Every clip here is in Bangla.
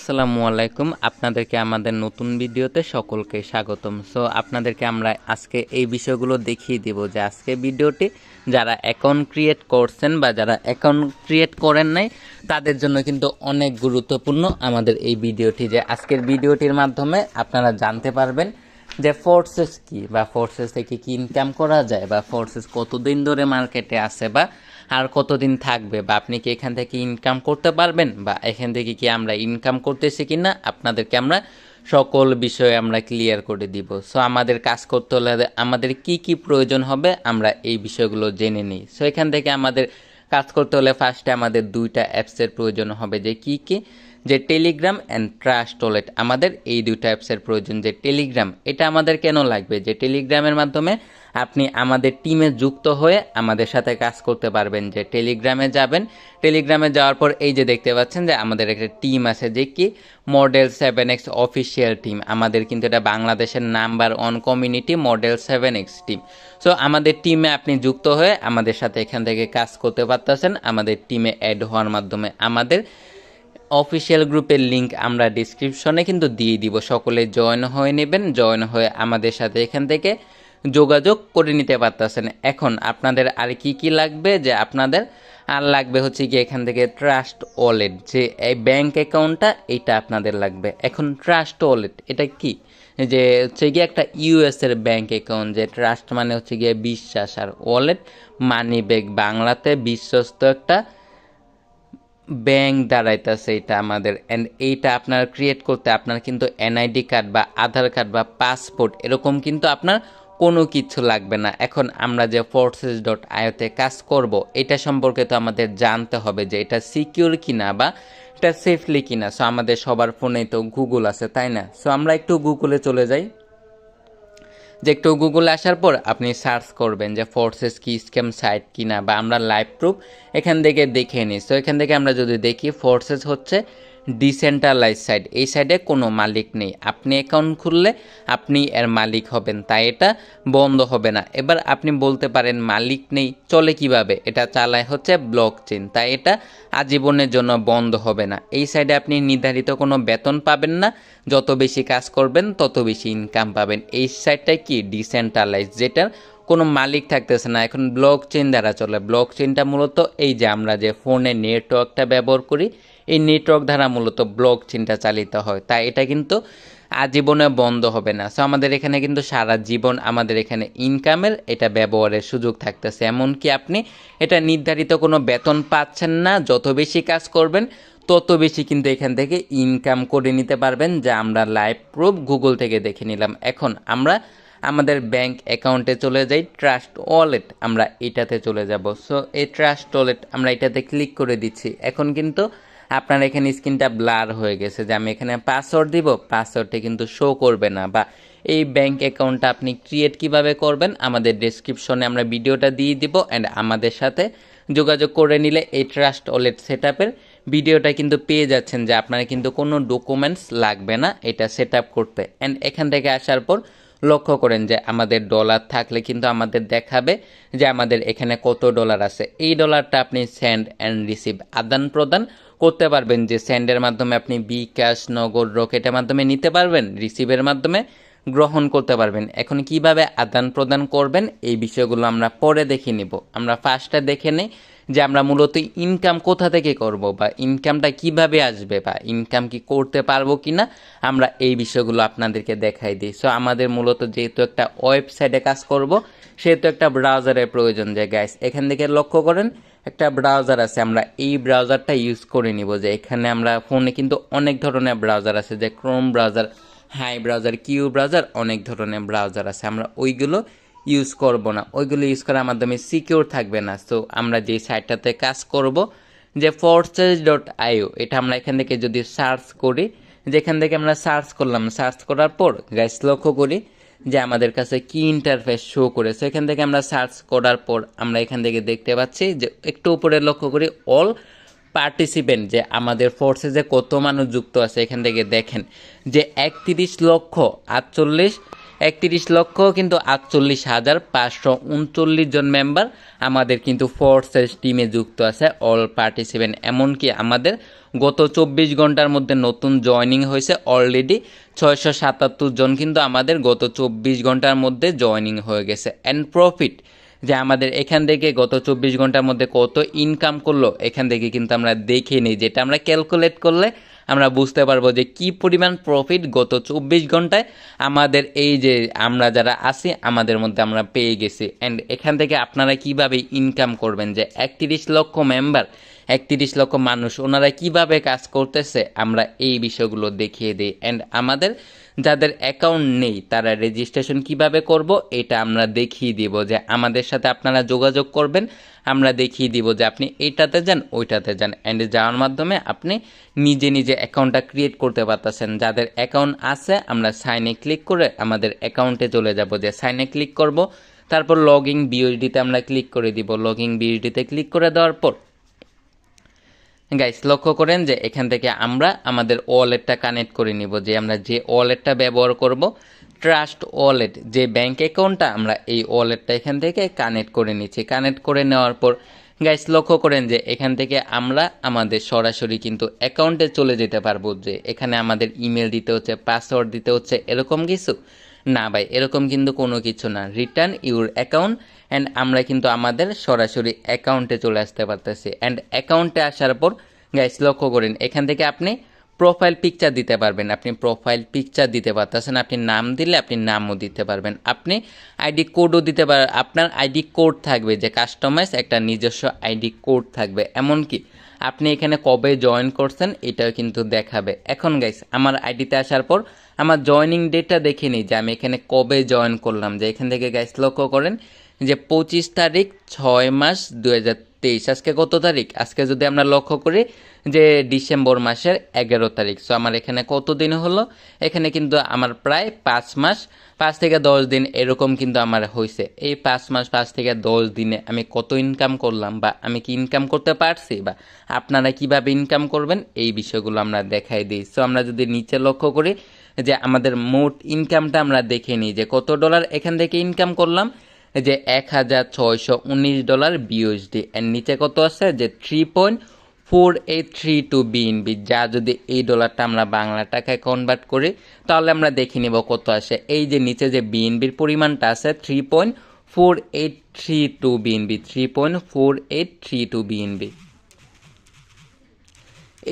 আসসালামু আলাইকুম। আপনাদেরকে আমাদের নতুন ভিডিওতে সকলকে স্বাগতম। সো আপনাদেরকে আমরা আজকে এই বিষয়গুলো দেখিয়ে দিব যে আজকে ভিডিওটি যারা অ্যাকাউন্ট ক্রিয়েট করছেন বা যারা অ্যাকাউন্ট ক্রিয়েট করেন নাই, তাদের জন্য কিন্তু অনেক গুরুত্বপূর্ণ আমাদের এই ভিডিওটি যে আজকের ভিডিওটির মাধ্যমে আপনারা জানতে পারবেন যে ফোর্সেস কি বা ফোর্সেস থেকে কি ইনকাম করা যায় বা ফোর্সেস কতদিন ধরে মার্কেটে আছে বা আর কতদিন থাকবে বা আপনি কি এখান থেকে ইনকাম করতে পারবেন বা এখান থেকে কি আমরা ইনকাম করতেছি কি না আপনাদেরকে আমরা সকল বিষয়ে আমরা ক্লিয়ার করে দিব। সো আমাদের কাজ করতে হলে আমাদের কি কি প্রয়োজন হবে আমরা এই বিষয়গুলো জেনে নিই। সো এখান থেকে আমাদের কাজ করতে হলে ফার্স্টে আমাদের দুইটা অ্যাপসের প্রয়োজন হবে, যে কি কি? যে টেলিগ্রাম অ্যান্ড ট্রাস্ট ওয়ালেট আমাদের এই দুইটা অ্যাপসের প্রয়োজন, যে টেলিগ্রাম এটা আমাদের কেন লাগবে? যে টেলিগ্রামের মাধ্যমে আপনি আমাদের টিমে যুক্ত হয়ে আমাদের সাথে কাজ করতে পারবেন যে টেলিগ্রামে যাবেন। টেলিগ্রামে যাওয়ার পর এই যে দেখতে পাচ্ছেন যে আমাদের একটা টিম আছে যে কি? Model seven X official team আমাদের কিন্তু এটা বাংলাদেশের number one community model seven X team so আমাদের টিমে আপনি যুক্ত হয়ে আমাদের সাথে এখান থেকে কাজ করতে পারতেছেন। আমাদের টিমে অ্যাড হওয়ার মাধ্যমে আমাদের অফিসিয়াল গ্রুপের লিংক আমরা ডিসক্রিপশনে কিন্তু দিয়ে দিব। সকলে জয়েন হয়ে নেবেন। জয়েন হয়ে আমাদের সাথে এখান থেকে যোগাযোগ করে নিতে পারতেছেন। এখন আপনাদের আর কি কি লাগবে? যে আপনাদের আর লাগবে হচ্ছে কি এখান থেকে ট্রাস্ট ওয়ালেট যে এই ব্যাঙ্ক অ্যাকাউন্টটা এটা আপনাদের লাগবে। এখন ট্রাস্ট ওয়ালেট এটা কি? যে হচ্ছে গিয়ে একটা ইউএস এর ব্যাংক অ্যাকাউন্ট যে ট্রাস্ট মানে হচ্ছে গিয়ে বিশ্বাস আর ওয়ালেট মানি ব্যাগ বাংলাতে বিশ্বস্ত একটা ব্যাংক দাঁড়াইতেছে এটা আমাদের। অ্যান্ড এইটা আপনার ক্রিয়েট করতে আপনার কিন্তু এনআইডি কার্ড বা আধার কার্ড বা পাসপোর্ট এরকম কিন্তু আপনার কোনো কিছু লাগবে না। এখন আমরা যে ফোর্সেস ডট আয়োতে কাজ করব, এটা সম্পর্কে তো আমাদের জানতে হবে যে এটা সিকিউর কিনা বা এটা সেফলি কিনা। সো আমাদের সবার ফোনেই তো গুগল আছে, তাই না? সো আমরা একটু গুগলে চলে যাই। যে একটু গুগলে আসার পর আপনি সার্চ করবেন যে ফোর্সেস কি স্ক্যাম সাইট কিনা বা আমরা লাইভ প্রুফ এখান থেকে দেখে নিই। সো এখান থেকে আমরা যদি দেখি ফোর্সেস হচ্ছে ডিসেন্ট্রালাইজ সাইট এই সাইডে কোনো মালিক নেই। আপনি অ্যাকাউন্ট খুললে আপনি এর মালিক হবেন, তাই এটা বন্ধ হবে না। এবার আপনি বলতে পারেন, মালিক নেই, চলে কীভাবে? এটা চালায় হচ্ছে ব্লক চেন তাই এটা আজীবনের জন্য বন্ধ হবে না। এই সাইডে আপনি নির্ধারিত কোনো বেতন পাবেন না। যত বেশি কাজ করবেন, তত বেশি ইনকাম পাবেন। এই সাইডটাই কি? ডিসেন্ট্রালাইজ যেটার কোনো মালিক থাকতেছে না। এখন ব্লক চেন দ্বারা চলে। ব্লক চেনটা মূলত এই যে আমরা যে ফোনে নেটওয়ার্কটা ব্যবহার করি এই নেটওয়ার্ক দ্বারা মূলত ব্লক চেনটা চালিত হয়। তাই এটা কিন্তু আজীবনে বন্ধ হবে না। সো আমাদের এখানে কিন্তু সারা জীবন আমাদের এখানে ইনকামের এটা ব্যবহারের সুযোগ থাকতেছে। এমনকি আপনি এটা নির্ধারিত কোনো বেতন পাচ্ছেন না, যত বেশি কাজ করবেন, তত বেশি কিন্তু এখান থেকে ইনকাম করে নিতে পারবেন, যা আমরা লাইভ প্রুফ গুগল থেকে দেখে নিলাম। এখন আমরা আমাদের ব্যাংক অ্যাকাউন্টে চলে যাই ট্রাস্ট ওয়ালেট আমরা এটাতে চলে যাব। সো এই ট্রাস্ট ওয়ালেট আমরা এটাতে ক্লিক করে দিচ্ছি। এখন কিন্তু আপনার এখানে স্ক্রিনটা ব্লার হয়ে গেছে যে আমি এখানে পাসওয়ার্ড দিব পাসওয়ার্ডটা কিন্তু শো করবে না। বা এই ব্যাংক অ্যাকাউন্টটা আপনি ক্রিয়েট কীভাবে করবেন, আমাদের ডেসক্রিপশনে আমরা ভিডিওটা দিয়ে দিব অ্যান্ড আমাদের সাথে যোগাযোগ করে নিলে এই ট্রাস্ট ওয়ালেট সেট ভিডিওটা কিন্তু পেয়ে যাচ্ছেন যে আপনার কিন্তু কোনো ডকুমেন্টস লাগবে না এটা সেট করতে। অ্যান্ড এখান থেকে আসার পর লক্ষ্য করেন যে আমাদের ডলার থাকলে কিন্তু আমাদের দেখাবে যে আমাদের এখানে কত ডলার আছে। এই ডলারটা আপনি সেন্ড অ্যান্ড রিসিভ আদান প্রদান করতে পারবেন যে স্যান্ডের মাধ্যমে আপনি বি ক্যাশ নগদ, রকেটের মাধ্যমে নিতে পারবেন, রিসিভের মাধ্যমে গ্রহণ করতে পারবেন। এখন কীভাবে আদান প্রদান করবেন, এই বিষয়গুলো আমরা পরে দেখে নিব। আমরা ফার্স্টে দেখে নিই যে আমরা মূলত ইনকাম কোথা থেকে করব বা ইনকামটা কীভাবে আসবে বা ইনকাম কি করতে পারব কি না আমরা এই বিষয়গুলো আপনাদেরকে দেখাই দিই। সো আমাদের মূলত যেহেতু একটা ওয়েবসাইটে কাজ করব, সেহেতু একটা ব্রাউজারের প্রয়োজন যে গ্যাস এখান থেকে লক্ষ্য করেন একটা ব্রাউজার আছে, আমরা এই ব্রাউজারটা ইউজ করে নিব যে এখানে আমরা ফোনে কিন্তু অনেক ধরনের ব্রাউজার আছে, যে Chrome browser hi browser Q browser অনেক ধরনের ব্রাউজার আছে, আমরা ওইগুলো ইউজ করব না। ওইগুলো ইউজ করার মাধ্যমে সিকিউর থাকবে না। তো আমরা যে সাইটটাতে কাজ করব, যে ফোর্সেস ডট আইও এটা আমরা এখান থেকে যদি সার্চ করি, যেখান থেকে আমরা সার্চ করলাম সার্চ করার পর গ্যাস লক্ষ্য করি যে আমাদের কাছে কি ইন্টারফেস শো করেছে, এখান থেকে আমরা সার্চ করার পর আমরা এখান থেকে দেখতে পাচ্ছি যে একটু উপরে লক্ষ্য করি অল পার্টিসিপেন্ট যে আমাদের ফোর্সে যে কত মানুষ যুক্ত আছে, এখান থেকে দেখেন যে একত্রিশ লক্ষ আটচল্লিশ একত্রিশ লক্ষ কিন্তু আটচল্লিশ হাজার পাঁচশো উনচল্লিশ জন মেম্বার আমাদের কিন্তু ফোর্সেস টিমে যুক্ত আছে অল পার্টিসিপেন্ট এমনকি আমাদের গত চব্বিশ ঘণ্টার মধ্যে নতুন জয়নিং হয়েছে অলরেডি ছয়শো সাতাত্তর জন কিন্তু আমাদের গত চব্বিশ ঘণ্টার মধ্যে জয়নিং হয়ে গেছে। অ্যান্ড প্রফিট যে আমাদের এখান থেকে গত চব্বিশ ঘণ্টার মধ্যে কত ইনকাম করল, এখান থেকে কিন্তু আমরা দেখে নিই। যেটা আমরা ক্যালকুলেট করলে আমরা বুঝতে পারব যে কি পরিমাণ প্রফিট গত চব্বিশ ঘন্টায় আমাদের এই যে আমরা যারা আছি, আমাদের মধ্যে আমরা পেয়ে গেছি। অ্যান্ড এখান থেকে আপনারা কীভাবে ইনকাম করবেন? যে একত্রিশ লক্ষ মেম্বার একত্রিশ লক্ষ মানুষ, ওনারা কীভাবে কাজ করতেছে? আমরা এই বিষয়গুলো দেখিয়ে দিই। অ্যান্ড আমাদের যাদের অ্যাকাউন্ট নেই, তারা রেজিস্ট্রেশন কীভাবে করব? এটা আমরা দেখিয়ে দিব যে আমাদের সাথে আপনারা যোগাযোগ করবেন। আমরা দেখিয়ে দিব যে আপনি এইটাতে যান, ওইটাতে যান। অ্যান্ড যাওয়ার মাধ্যমে আপনি নিজে নিজে অ্যাকাউন্টটা ক্রিয়েট করতে পারতেছেন। যাদের অ্যাকাউন্ট আছে, আমরা সাইনে ক্লিক করে আমাদের অ্যাকাউন্টে চলে যাব। যে সাইনে ক্লিক করব, তারপর লগিং বিওএসডিতে আমরা ক্লিক করে দিব। লগিং বিওএসডিতে ক্লিক করে দেওয়ার পর গাইস লক্ষ্য করেন যে এখান থেকে আমরা আমাদের ওয়ালেটটা কানেক্ট করে নিব। যে আমরা যে ওয়ালেটটা ব্যবহার করব ট্রাস্ট ওয়ালেট, যে ব্যাঙ্ক অ্যাকাউন্টটা আমরা এই ওয়ালেটটা এখান থেকে কানেক্ট করে নিচ্ছি। কানেক্ট করে নেওয়ার পর গাইস লক্ষ্য করেন যে এখান থেকে আমরা আমাদের সরাসরি কিন্তু অ্যাকাউন্টে চলে যেতে পারব যে এখানে আমাদের ইমেল দিতে হচ্ছে, পাসওয়ার্ড দিতে হচ্ছে, এরকম কিছু? না ভাই, এরকম কিন্তু কোনো কিছু না। রিটার্ন ইউর অ্যাকাউন্ট অ্যান্ড আমরা কিন্তু আমাদের সরাসরি অ্যাকাউন্টে চলে আসতে পারতেছি। অ্যান্ড অ্যাকাউন্টে আসার পর গাইস লক্ষ্য করেন, এখান থেকে আপনি প্রোফাইল পিকচার দিতে পারবেন। আপনি প্রোফাইল পিকচার দিতে পারতেছেন, আপনি নাম দিলে আপনি নামও দিতে পারবেন। আপনি আইডি কোডও দিতে পারবেন আপনার আইডি কোড থাকবে যে কাস্টমাইজ একটা নিজস্ব আইডি কোড থাকবে। এমনকি আপনি এখানে কবে জয়েন করছেন, এটাও কিন্তু দেখাবে। এখন গাইস আমার আইডিতে আসার পর আমার জয়নিং ডেটটা দেখে নিই যে আমি এখানে কবে জয়েন করলাম। যে এখান থেকে গাইস লক্ষ্য করেন যে পঁচিশ তারিখ ছয় মাস দু তেইশ। আজকে কত তারিখ? আজকে যদি আমরা লক্ষ্য করি যে ডিসেম্বর মাসের এগারো তারিখ। সো আমার এখানে কত দিন হলো? এখানে কিন্তু আমার প্রায় পাঁচ মাস, পাঁচ থেকে দশ দিন এরকম কিন্তু আমার হয়েছে এই পাঁচ মাস, পাঁচ থেকে দশ দিনে আমি কত ইনকাম করলাম বা আমি কি ইনকাম করতে পারছি বা আপনারা কীভাবে ইনকাম করবেন, এই বিষয়গুলো আমরা দেখাই দিই। সো আমরা যদি নিচে লক্ষ্য করি যে আমাদের মোট ইনকামটা আমরা দেখে নিই যে কত ডলার এখান থেকে ইনকাম করলাম যে এক হাজার ছয়শো উনিশ ডলার বিউএসডি এর নিচে কত আছে? যে three point four eight three two BNB যা যদি এই ডলারটা আমরা বাংলা টাকায় কনভার্ট করি, তাহলে আমরা দেখে নিব কত আসে। এই যে নিচে যে বিএনবির পরিমাণটা আছে three point four eight three two BNB three point four eight three two BNB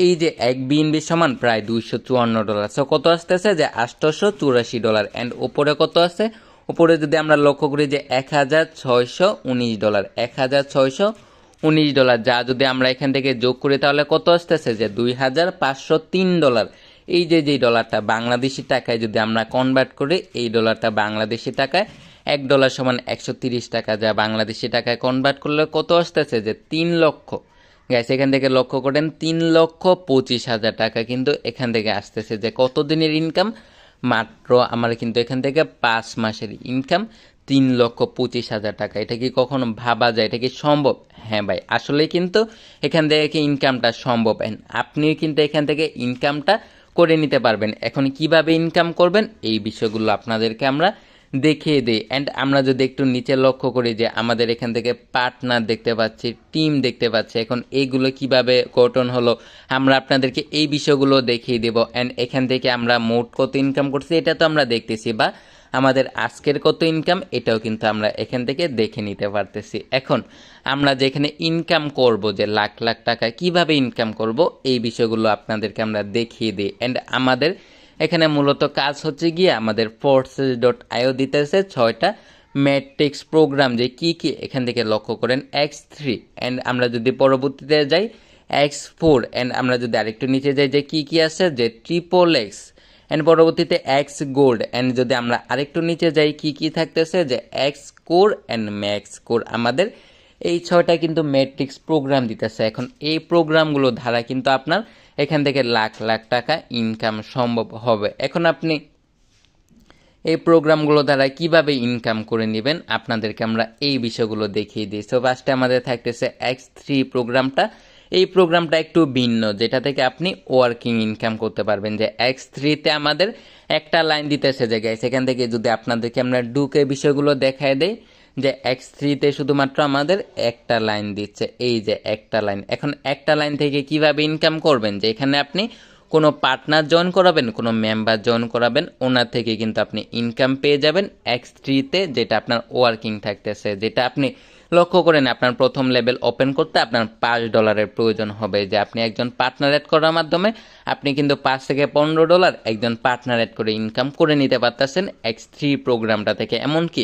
এই যে এক বিএনবি সমান প্রায় দুইশো চুয়ান্ন ডলার। সো কত আসতেছে? যে আটশোশো চুরাশি ডলার। অ্যান্ড ওপরে কত আছে? উপরে যদি আমরা লক্ষ্য করি যে এক হাজার ছয়শো উনিশ ডলার, এক হাজার ছয়শো উনিশ ডলার, যা যদি আমরা এখান থেকে যোগ করি তাহলে কত আসতেছে? যে দুই হাজার পাঁচশো তিন ডলার। এই যে যে ডলারটা বাংলাদেশি টাকায় যদি আমরা কনভার্ট করি, এই ডলারটা বাংলাদেশি টাকায় এক ডলার সমান একশো তিরিশ টাকা। যা বাংলাদেশি টাকায় কনভার্ট করলে কত আসতেছে? যে তিন লক্ষ। গ্যাস এখান থেকে লক্ষ্য করেন, তিন লক্ষ পঁচিশ হাজার টাকা কিন্তু এখান থেকে আসতেছে। যে কত দিনের ইনকাম মাত্র আমার কিন্তু এখান থেকে পাঁচ মাসের ইনকাম তিন লক্ষ পঁচিশ হাজার টাকা। এটা কি কখনো ভাবা যায়? এটা কি সম্ভব? হ্যাঁ ভাই, আসলে কিন্তু এখান থেকে ইনকামটা সম্ভব। আপনিও কিন্তু এখান থেকে ইনকামটা করে নিতে পারবেন। এখন কীভাবে ইনকাম করবেন? এই বিষয়গুলো আপনাদেরকে আমরা দেখিয়ে দিই। অ্যান্ড আমরা যদি একটু নিচে লক্ষ্য করি যে আমাদের এখান থেকে পার্টনার দেখতে পাচ্ছি টিম দেখতে পাচ্ছি, এখন এইগুলো কীভাবে গঠন হলো, আমরা আপনাদেরকে এই বিষয়গুলো দেখিয়ে দেব। অ্যান্ড এখান থেকে আমরা মোট কত ইনকাম করছি, এটা তো আমরা দেখতেছি, বা আমাদের আজকের কত ইনকাম এটাও কিন্তু আমরা এখান থেকে দেখে নিতে পারতেছি। এখন আমরা যেখানে ইনকাম করব, যে লাখ লাখ টাকা কীভাবে ইনকাম করব, এই বিষয়গুলো আপনাদেরকে আমরা দেখিয়ে দিই। অ্যান্ড আমাদের এখানে মূলত কাজ হচ্ছে গিয়ে আমাদের ফোর্সেস ডট আইও দিতেছে ছয়টা ম্যাট্রিক্স প্রোগ্রাম যে কি কি এখান থেকে লক্ষ্য করেন এক্স থ্রি অ্যান্ড আমরা যদি পরবর্তীতে যাই এক্স ফোর অ্যান্ড আমরা যদি আরেকটু নিচে যাই যে কি কি আছে, যে ট্রিপল এক্স অ্যান্ড পরবর্তীতে এক্স গোল্ড অ্যান্ড যদি আমরা আরেকটু নিচে যাই কি কি থাকতেছে, যে X core and max core আমাদের এই ছয়টা কিন্তু ম্যাট্রিক্স প্রোগ্রাম দিতেছে। এখন এই প্রোগ্রামগুলো ধারা কিন্তু আপনার এখান থেকে লাখ লাখ টাকা ইনকাম সম্ভব হবে। এখন আপনি এই প্রোগ্রামগুলো দ্বারা কীভাবে ইনকাম করে নেবেন, আপনাদেরকে আমরা এই বিষয়গুলো দেখিয়ে দিই। সো ফার্স্টে আমাদের থাকতেছে এক্স থ্রি প্রোগ্রামটা এই প্রোগ্রামটা একটু ভিন্ন, যেটা থেকে আপনি ওয়ার্কিং ইনকাম করতে পারবেন। যে এক্স থ্রিতে আমাদের একটা লাইন দিতে যে গাইস এখান থেকে যদি আপনাদেরকে আমরা ডুকে বিষয়গুলো দেখায় দেই যে এক্স থ্রিতে শুধুমাত্র আমাদের একটা লাইন দিচ্ছে। এই যে একটা লাইন এখন একটা লাইন থেকে কীভাবে ইনকাম করবেন? যে এখানে আপনি কোনো পার্টনার জয়েন করাবেন, কোনো মেম্বার জয়েন করাবেন, ওনার থেকে কিন্তু আপনি ইনকাম পেয়ে যাবেন এক্স থ্রিতে যেটা আপনার ওয়ার্কিং থাকতেছে। যেটা আপনি লক্ষ্য করেন, আপনার প্রথম লেভেল ওপেন করতে আপনার পাঁচ ডলারের প্রয়োজন হবে। যে আপনি একজন পার্টনার অ্যাড করার মাধ্যমে আপনি কিন্তু পাঁচ থেকে পনেরো ডলার একজন পার্টনার অ্যাড করে ইনকাম করে নিতে পারতেছেন এক্স থ্রি প্রোগ্রামটা থেকে। এমনকি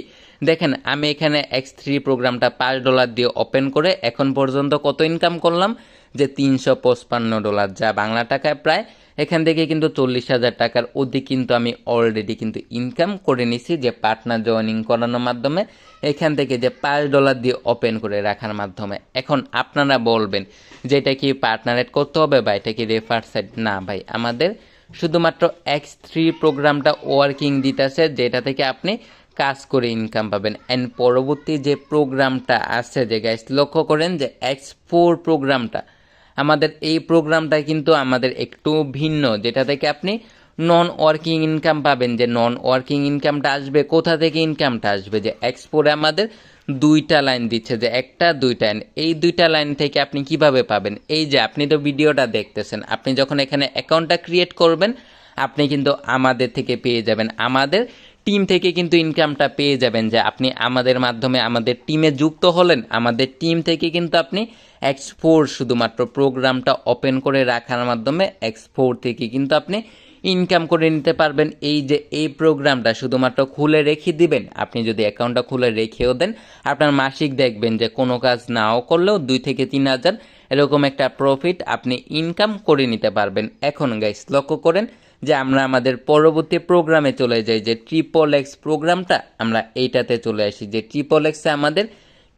দেখেন, আমি এখানে এক্স থ্রি প্রোগ্রামটা পাঁচ ডলার দিয়ে ওপেন করে এখন পর্যন্ত কত ইনকাম করলাম? যে তিনশো পঁচপান্ন ডলার যা বাংলা টাকায় প্রায় এখান থেকে কিন্তু চল্লিশ হাজার টাকার অধিক কিন্তু আমি অলরেডি কিন্তু ইনকাম করে নিছি যে পার্টনার জয়েনিং করানোর মাধ্যমে। এখান থেকে যে পাঁচ ডলার দিয়ে ওপেন করে রাখার মাধ্যমে। এখন আপনারা বলবেন, যে এটা কি পার্টনার এড করতে হবে বা এটা কি রেফার সাইড না ভাই, আমাদের শুধুমাত্র এক্স থ্রি প্রোগ্রামটা ওয়ার্কিং দিতেছে, যেটা থেকে আপনি কাজ করে ইনকাম পাবেন। অ্যান্ড পরবর্তী যে প্রোগ্রামটা আছে যে গাইস লক্ষ্য করেন যে এক্স ফোর প্রোগ্রামটা, আমাদের এই প্রোগ্রামটা কিন্তু আমাদের একটু ভিন্ন, যেটা থেকে আপনি নন ওয়ার্কিং ইনকাম পাবেন। যে নন ওয়ার্কিং ইনকামটা আসবে, কোথা থেকে ইনকামটা আসবে? যে এক্সপোরে আমাদের দুইটা লাইন দিচ্ছে, যে একটা, দুইটা লাইন এই দুইটা লাইন থেকে আপনি কীভাবে পাবেন? এই যে আপনি তো ভিডিওটা দেখতেছেন, আপনি যখন এখানে অ্যাকাউন্টটা ক্রিয়েট করবেন, আপনি কিন্তু আমাদের থেকে পেয়ে যাবেন। আমাদের টিম থেকে কিন্তু ইনকামটা পেয়ে যাবেন যে আপনি আমাদের মাধ্যমে আমাদের টিমে যুক্ত হলেন, আমাদের টিম থেকে কিন্তু আপনি এক্স ফোর শুধুমাত্র প্রোগ্রামটা ওপেন করে রাখার মাধ্যমে এক্স ফোর থেকে কিন্তু আপনি ইনকাম করে নিতে পারবেন। এই যে এই প্রোগ্রামটা শুধুমাত্র খুলে রেখে দিবেন, আপনি যদি অ্যাকাউন্টটা খুলে রেখেও দেন, আপনার মাসিক দেখবেন যে কোনো কাজ নাও করলেও দুই থেকে তিন হাজার এরকম একটা প্রফিট আপনি ইনকাম করে নিতে পারবেন। এখন গাইস লক্ষ্য করেন যে আমরা আমাদের পরবর্তী প্রোগ্রামে চলে যাই, যে ট্রিপল এক্স প্রোগ্রামটা আমরা এইটাতে চলে আসি, যে ট্রিপল এক্সে আমাদের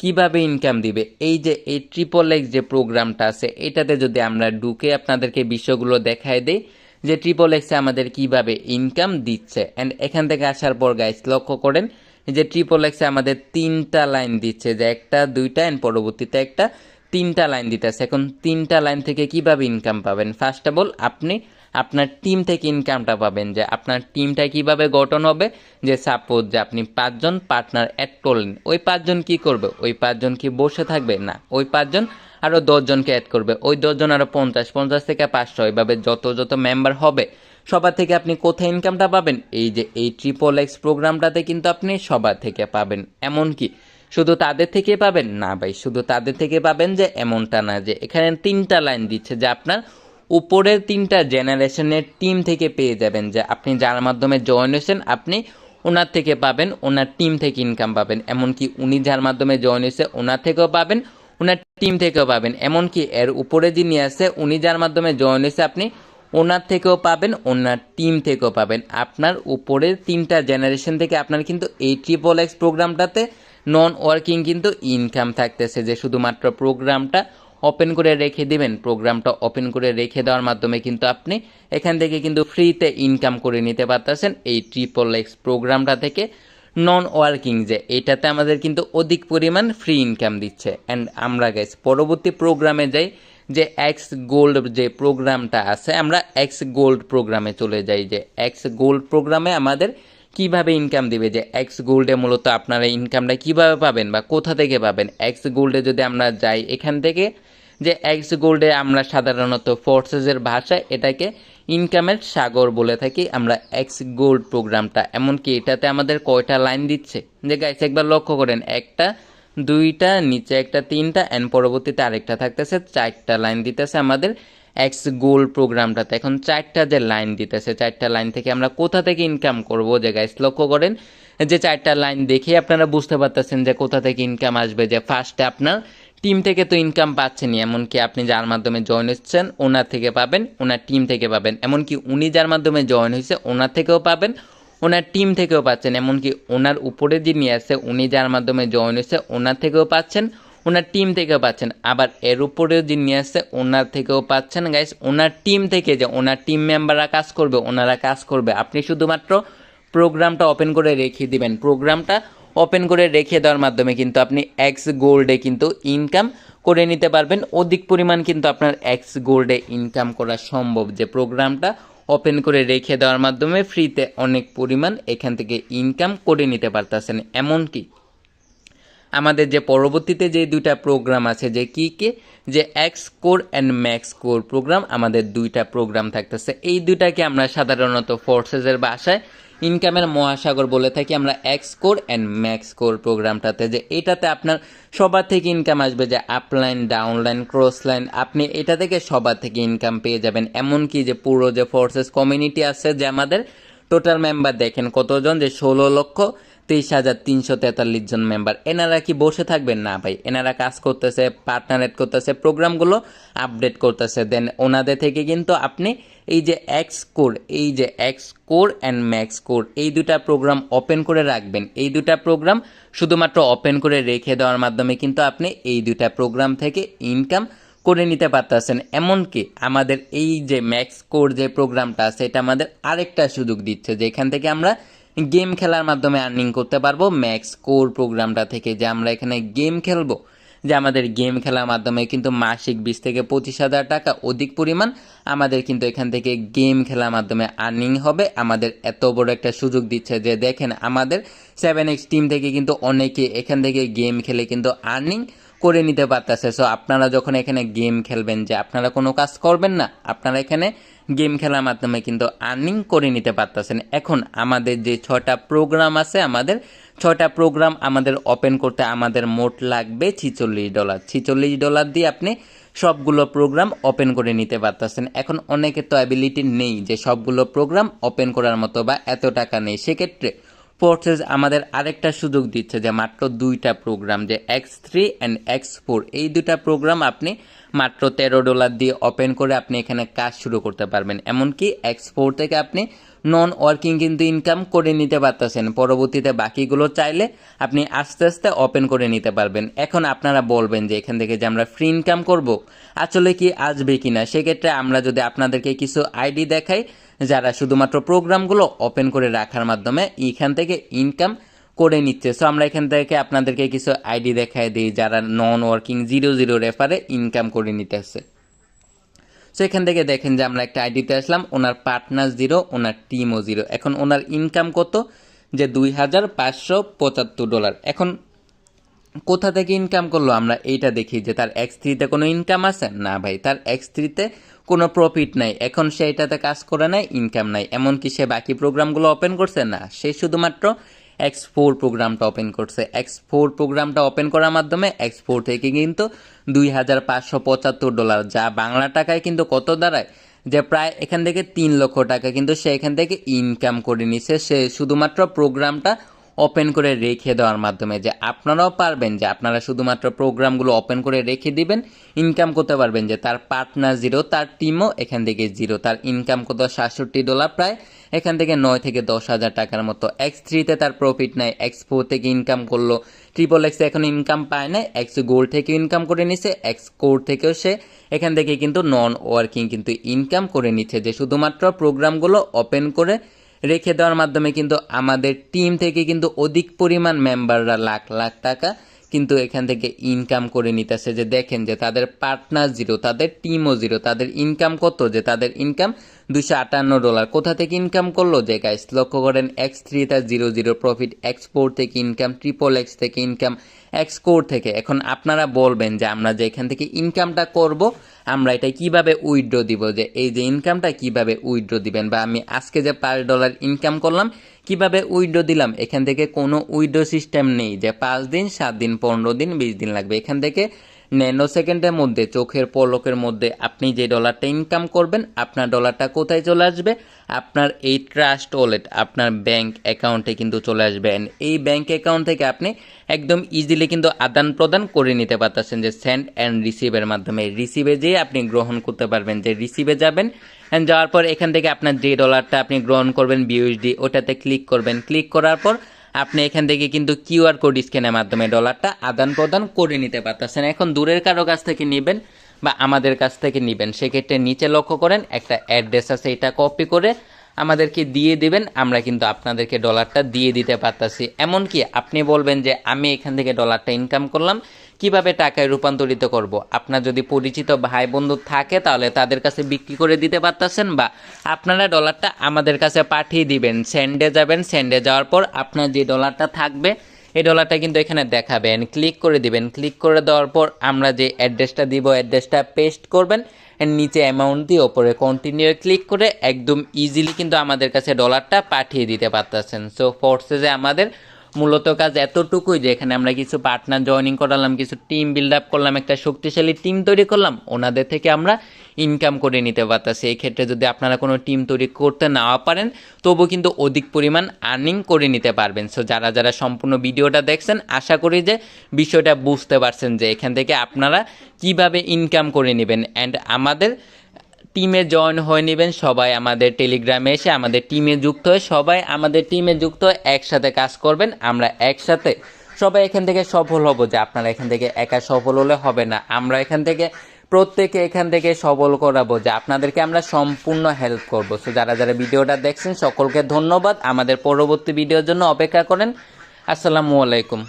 কীভাবে ইনকাম দিবে। এই যে, এই ট্রিপল এক্স যে প্রোগ্রামটা আছে, এটাতে যদি আমরা ঢুকে আপনাদেরকে বিষয়গুলো দেখায় দেই, যে ট্রিপল এক্সে আমাদের কীভাবে ইনকাম দিচ্ছে। অ্যান্ড এখান থেকে আসার পর গাইস লক্ষ্য করেন যে ট্রিপল এক্সে আমাদের তিনটা লাইন দিচ্ছে, যে একটা, দুইটা অ্যান্ড পরবর্তীতে একটা। তিনটা লাইন দিতেছে। এখন তিনটা লাইন থেকে কীভাবে ইনকাম পাবেন? ফার্স্ট অফ অল আপনি আপনার টিম থেকে ইনকামটা পাবেন যে আপনার টিমটা কীভাবে গঠন হবে? যে সাপোজ যে আপনি পাঁচজন পার্টনার অ্যাড করলেন, ওই পাঁচজন কি করবে? ওই পাঁচজন কি বসে থাকবে? না, ওই পাঁচজন আরও দশজনকে অ্যাড করবে। ওই দশজন আরও পঞ্চাশ পঞ্চাশ থেকে পাঁচশো এইভাবে যত যত মেম্বার হবে, সবার থেকে আপনি কোথায় ইনকামটা পাবেন? এই যে এই ট্রিপল এক্স প্রোগ্রামটাতে কিন্তু আপনি সবার থেকে পাবেন। এমনকি শুধু তাদের থেকে পাবেন? না ভাই, শুধু তাদের থেকে পাবেন যে এমনটা না, যে এখানে তিনটা লাইন দিচ্ছে যে আপনার উপরের তিনটা জেনারেশনের টিম থেকে পেয়ে যাবেন, যে আপনি যার মাধ্যমে জয়েন হয়েছেন, আপনি ওনার থেকে পাবেন, ওনার টিম থেকে ইনকাম পাবেন। এমনকি উনি যার মাধ্যমে জয়েন হয়েছে, ওনার থেকেও পাবেন, ওনার টিম থেকেও পাবেন। এমনকি এর উপরে যিনি আছে, উনি যার মাধ্যমে জয়েন হয়েছে, আপনি ওনার থেকেও পাবেন, ওনার টিম থেকেও পাবেন। আপনার উপরের তিনটা জেনারেশন থেকে আপনার কিন্তু এই ট্রিপল এক্স প্রোগ্রামটাতে নন ওয়ার্কিং কিন্তু ইনকাম থাকতেছে, যে শুধুমাত্র প্রোগ্রামটা ওপেন করে রেখে দিবেন, প্রোগ্রামটা ওপেন করে রেখে দেওয়ার মাধ্যমে কিন্তু আপনি এখান থেকে কিন্তু ফ্রিতে ইনকাম করে নিতে পারতেছেন এই ট্রিপল এক্স প্রোগ্রামটা থেকে। নন ওয়ার্কিং যে, এটাতে আমাদের কিন্তু অধিক পরিমাণ ফ্রি ইনকাম দিচ্ছে। অ্যান্ড আমরা গেছি পরবর্তী প্রোগ্রামে যাই, যে এক্স গোল্ড যে প্রোগ্রামটা আছে, আমরা এক্স গোল্ড প্রোগ্রামে চলে যাই। যে এক্স গোল্ড প্রোগ্রামে আমাদের কীভাবে ইনকাম দিবে? যে এক্স গোল্ডে মূলত আপনারা ইনকামটা কীভাবে পাবেন বা কোথা থেকে পাবেন? এক্স গোল্ডে যদি আমরা যাই এখান থেকে, যে এক্স গোল্ডে আমরা সাধারণত ফোর্সেসের ভাষায় এটাকে ইনকামের সাগর বলে থাকি। আমরা এক্স গোল্ড প্রোগ্রামটা এমনকি এটাতে আমাদের কয়টা লাইন দিচ্ছে? যে গাইছে একবার লক্ষ্য করেন, একটা, দুইটা, নিচে একটা, তিনটা অ্যান্ড পরবর্তীতে আরেকটা থাকতেছে, চারটা লাইন দিতেছে আমাদের এক্স গোল্ড প্রোগ্রামটাতে এখন চারটা যে লাইন দিতেছে, চারটা লাইন থেকে আমরা কোথা থেকে ইনকাম করব? যে গাইস লক্ষ্য করেন, যে চারটা লাইন দেখে আপনারা বুঝতে পারতেছেন যে কোথা থেকে ইনকাম আসবে, যে ফার্স্টে আপনার টিম থেকে তো ইনকাম পাচ্ছেনই এমনকি আপনি যার মাধ্যমে জয়েন হচ্ছেন, ওনার থেকে পাবেন, ওনার টিম থেকে পাবেন। এমনকি উনি যার মাধ্যমে জয়েন হয়েছে, ওনার থেকেও পাবেন, ওনার টিম থেকেও পাচ্ছেন। এমনকি ওনার উপরে যিনি আছে, উনি যার মাধ্যমে জয়েন হয়েছে, ওনার থেকেও পাচ্ছেন। ওনার টিম থেকেও পাচ্ছেন। আবার এর উপরেও যিনি নিয়ে আসছে ওনার থেকেও পাচ্ছেন গাইস ওনার টিম থেকে যে ওনার টিম মেম্বাররা কাজ করবে, ওনারা কাজ করবে। আপনি শুধুমাত্র প্রোগ্রামটা ওপেন করে রেখে দিবেন। প্রোগ্রামটা ওপেন করে রেখে দেওয়ার মাধ্যমে কিন্তু আপনি এক্স গোল্ডে কিন্তু ইনকাম করে নিতে পারবেন। অধিক পরিমাণ কিন্তু আপনার এক্স গোল্ডে ইনকাম করা সম্ভব। যে প্রোগ্রামটা ওপেন করে রেখে দেওয়ার মাধ্যমে ফ্রিতে অনেক পরিমাণ এখান থেকে ইনকাম করে নিতে পারতেছেন। এমনকি আমাদের যে পরবর্তীতে যে দুইটা প্রোগ্রাম আছে, যে কি কি? যে X core and max core program আমাদের দুইটা প্রোগ্রাম থাকতেছে। এই দুইটাকে আমরা সাধারণত ফোর্সেসের বাসায় ইনকামের মহাসাগর বলে থাকি আমরা X core and max core প্রোগ্রামটাতে যে এটাতে আপনার সবার থেকে ইনকাম আসবে, যে আপলাইন ডাউনলাইন ক্রস লাইন আপনি এটা থেকে সবার থেকে ইনকাম পেয়ে যাবেন। এমনকি যে পুরো যে ফোর্সেস কমিউনিটি আছে যে আমাদের টোটাল মেম্বার দেখেন কতজন? যে ষোলো লক্ষ তেইশ হাজার তিনশো তেতাল্লিশ জন মেম্বার এনারা কি বসে থাকবেন? না ভাই, এনারা কাজ করতেছে পার্টনারেট করতেছে প্রোগ্রামগুলো আপডেট করতেছে। দেন ওনাদের থেকে কিন্তু আপনি এই যে এক্স কোর এই যে X core and max core এই দুটা প্রোগ্রাম ওপেন করে রাখবেন। এই দুটা প্রোগ্রাম শুধুমাত্র ওপেন করে রেখে দেওয়ার মাধ্যমে কিন্তু আপনি এই দুটা প্রোগ্রাম থেকে ইনকাম করে নিতে পারতেছেন। এমনকি আমাদের এই যে ম্যাক্স কোর যে প্রোগ্রামটা আছে এটা আমাদের আরেকটা সুযোগ দিচ্ছে, যেখান থেকে আমরা গেম খেলার মাধ্যমে আর্নিং করতে পারব। ম্যাক্স কোর প্রোগ্রামটা থেকে যে আমরা এখানে গেম খেলব, যে আমাদের গেম খেলার মাধ্যমে কিন্তু মাসিক বিশ থেকে পঁচিশ হাজার টাকা অধিক পরিমাণ আমাদের কিন্তু এখান থেকে গেম খেলার মাধ্যমে আর্নিং হবে। আমাদের এত বড় একটা সুযোগ দিচ্ছে যে দেখেন আমাদের সেভেন এক্স টিম থেকে কিন্তু অনেকে এখান থেকে গেম খেলে কিন্তু আর্নিং করে নিতে পারতেছে। সো আপনারা যখন এখানে গেম খেলবেন যে আপনারা কোনো কাজ করবেন না, আপনারা এখানে গেম খেলার মাধ্যমে কিন্তু আর্নিং করে নিতে পারতেছেন। এখন আমাদের যে ছটা প্রোগ্রাম আছে, আমাদের ছটা প্রোগ্রাম আমাদের ওপেন করতে আমাদের মোট লাগবে ছিচল্লিশ ডলার ছিচল্লিশ ডলার দিয়ে আপনি সবগুলো প্রোগ্রাম ওপেন করে নিতে পারতেছেন। এখন অনেকের তো অ্যাবিলিটি নেই যে সবগুলো প্রোগ্রাম ওপেন করার মতো বা এত টাকা নেই। সেক্ষেত্রে ফোর্সেস আমাদের আরেকটা সুযোগ দিচ্ছে যে মাত্র দুইটা প্রোগ্রাম যে X three and X four এই দুটা প্রোগ্রাম আপনি মাত্র তেরো ডলার দিয়ে ওপেন করে আপনি এখানে কাজ শুরু করতে পারবেন। এমনকি এক্স ফোর থেকে আপনি নন ওয়ার্কিং কিন্তু ইনকাম করে নিতে পারতেছেন। পরবর্তীতে বাকিগুলো চাইলে আপনি আস্তে আস্তে ওপেন করে নিতে পারবেন। এখন আপনারা বলবেন যে এখান থেকে যে আমরা ফ্রি ইনকাম করব, আসলে কি আসবে কি না সেক্ষেত্রে আমরা যদি আপনাদেরকে কিছু আইডি দেখাই, যারা শুধুমাত্র প্রোগ্রামগুলো ওপেন করে রাখার মাধ্যমে এখান থেকে ইনকাম করে নিচ্ছে। সো আমরা এখান থেকে আপনাদেরকে কিছু আইডি দেখাই দিই, যারা নন ওয়ার্কিং জিরো জিরো রেফারে ইনকাম করে নিতে নিতেছে। সো এখান থেকে দেখেন যে আমরা একটা আইডিতে আসলাম, ওনার পার্টনার জিরো ওনার টিমও জিরো এখন ওনার ইনকাম কত? যে দুই হাজার পাঁচশো পঁচাত্তর ডলার এখন কোথা থেকে ইনকাম করল? আমরা এইটা দেখি যে তার এক্স থ্রিতে কোনো ইনকাম আছে? না ভাই, তার এক্স থ্রিতে কোনো প্রফিট নাই। এখন সে এটাতে কাজ করে নাই ইনকাম নাই। এমনকি সে বাকি প্রোগ্রামগুলো ওপেন করছে? না, সে শুধুমাত্র এক্স ফোর প্রোগ্রামটা ওপেন করছে। এক্স ফোর প্রোগ্রামটা ওপেন করার মাধ্যমে এক্স ফোর থেকে কিন্তু দুই হাজার পাঁচশো পঁচাত্তর ডলার, যা বাংলা টাকায় কিন্তু কত দাঁড়ায়? যে প্রায় এখান থেকে তিন লক্ষ টাকা কিন্তু সে এখান থেকে ইনকাম করে নিছে। সে শুধুমাত্র প্রোগ্রামটা ওপেন করে রেখে দেওয়ার মাধ্যমে, যে আপনারাও পারবেন, যে আপনারা শুধুমাত্র প্রোগ্রামগুলো ওপেন করে রেখে দিবেন ইনকাম করতে পারবেন, যে তার পার্টনার জিরো তার টিমও এখান থেকে জিরো তার ইনকাম কত? সাতষট্টি ডলার প্রায় এখান থেকে নয় থেকে দশ হাজার টাকার মতো এক্স থ্রিতে তার প্রফিট নাই এক্স ফোর থেকে ইনকাম করল। ট্রিপল এক্সে এখন ইনকাম পায় না। এক্স গোল্ড থেকে ইনকাম করে নিছে। এক্স কোর থেকেও সে এখান থেকে কিন্তু নন ওয়ার্কিং কিন্তু ইনকাম করে নিচ্ছে যে শুধুমাত্র প্রোগ্রামগুলো ওপেন করে রেখে দেওয়ার মাধ্যমে কিন্তু আমাদের টিম থেকে কিন্তু অধিক পরিমাণ মেম্বাররা লাখ লাখ টাকা কিন্তু এখান থেকে ইনকাম করে নিতেছে যে দেখেন যে তাদের পার্টনার জিরো তাদের টিমও জিরো তাদের ইনকাম কত? যে তাদের ইনকাম দুশো আটান্ন ডলার কোথা থেকে ইনকাম করল? যে গাইস লক্ষ্য করেন এক্স থ্রি তার zero zero profit X four থেকে ইনকাম ট্রিপল এক্স থেকে ইনকাম এক্স কোর থেকে। এখন আপনারা বলবেন যে আমরা যে এখান থেকে ইনকামটা করব, আমরা এটা কীভাবে উইড্রো দিব? যে এই যে ইনকামটা কীভাবে উইড্রো দিবেন? বা আমি আজকে যে পাঁচ ডলার ইনকাম করলাম, কীভাবে উইড্রো দিলাম? এখান থেকে কোনো উইড্রো সিস্টেম নেই যে পাঁচ দিন, সাত দিন, পনেরো দিন, বিশ দিন লাগবে। এখান থেকে ন্যানো সেকেন্ডের মধ্যে, চোখের পলকের মধ্যে আপনি যে ডলারটা ইনকাম করবেন, আপনার ডলারটা কোথায় চলে আসবে? আপনার এই ট্রাস্ট ওয়ালেট আপনার ব্যাংক অ্যাকাউন্টে কিন্তু চলে আসবে। এই ব্যাংক অ্যাকাউন্ট থেকে আপনি একদম ইজিলি কিন্তু আদান প্রদান করে নিতে পারতেছেন যে সেন্ড অ্যান্ড রিসিভের মাধ্যমে। রিসিভে যেয়ে আপনি গ্রহণ করতে পারবেন, যে রিসিভে যাবেন অ্যান্ড যাওয়ার পর এখান থেকে আপনার যে ডলারটা আপনি গ্রহণ করবেন বিউএসডি ওটাতে ক্লিক করবেন। ক্লিক করার পর আপনি এখান থেকে কিন্তু কিউআর কোড স্ক্যানের মাধ্যমে ডলারটা আদান প্রদান করে নিতে পারতেছেন। এখন দূরের কারও কাছ থেকে নেবেন বা আমাদের কাছ থেকে নেবেন, সেক্ষেত্রে নিচে লক্ষ্য করেন একটা অ্যাড্রেস আছে, এটা কপি করে আমাদেরকে দিয়ে দেবেন, আমরা কিন্তু আপনাদেরকে ডলারটা দিয়ে দিতে পারতাছি। এমনকি আপনি বলবেন যে, আমি এখান থেকে ডলারটা ইনকাম করলাম, কীভাবে টাকায় রূপান্তরিত করব? আপনার যদি পরিচিত ভাই বন্ধু থাকে, তাহলে তাদের কাছে বিক্রি করে দিতে পারতেছেন বা আপনারা ডলারটা আমাদের কাছে পাঠিয়ে দিবেন। স্যান্ডে যাবেন স্যান্ডে যাওয়ার পর আপনার যে ডলারটা থাকবে, এই ডলারটা কিন্তু এখানে দেখাবেন। ক্লিক করে দিবেন। ক্লিক করে দেওয়ার পর আমরা যে অ্যাড্রেসটা দিব অ্যাড্রেসটা পেস্ট করবেন। নিচে অ্যামাউন্ট দিয়ে ওপরে কন্টিনিউ ক্লিক করে একদম ইজিলি কিন্তু আমাদের কাছে ডলারটা পাঠিয়ে দিতে পারতেছেন। সো ফোর্সেসে আমাদের মূলত কাজ এতটুকুই যে এখানে আমরা কিছু পার্টনার জয়েনিং করালাম, কিছু টিম বিল্ড আপ করলাম, একটা শক্তিশালী টিম তৈরি করলাম, ওনাদের থেকে আমরা ইনকাম করে নিতে পারতাছি। এই ক্ষেত্রে যদি আপনারা কোনো টিম তৈরি করতে না পারেন, তবু কিন্তু অধিক পরিমাণ আর্নিং করে নিতে পারবেন। সো যারা যারা সম্পূর্ণ ভিডিওটা দেখছেন, আশা করি যে বিষয়টা বুঝতে পারছেন যে এখান থেকে আপনারা কীভাবে ইনকাম করে নেবেন। অ্যান্ড আমাদের টিমে জয়েন হয়ে নেবেন সবাই আমাদের টেলিগ্রামে এসে, আমাদের টিমে যুক্ত হয়ে সবাই আমাদের টিমে যুক্ত হয়ে একসাথে কাজ করবেন। আমরা একসাথে সবাই এখান থেকে সফল হব যে আপনারা এখান থেকে একা সফল হলে হবে না। আমরা এখান থেকে প্রত্যেকে এখান থেকে সবল করাবো যে আপনাদেরকে আমরা সম্পূর্ণ হেল্প করব। সো যারা যারা ভিডিওটা দেখছেন, সকলকে ধন্যবাদ। আমাদের পরবর্তী ভিডিওর জন্য অপেক্ষা করেন। আসসালামু আলাইকুম।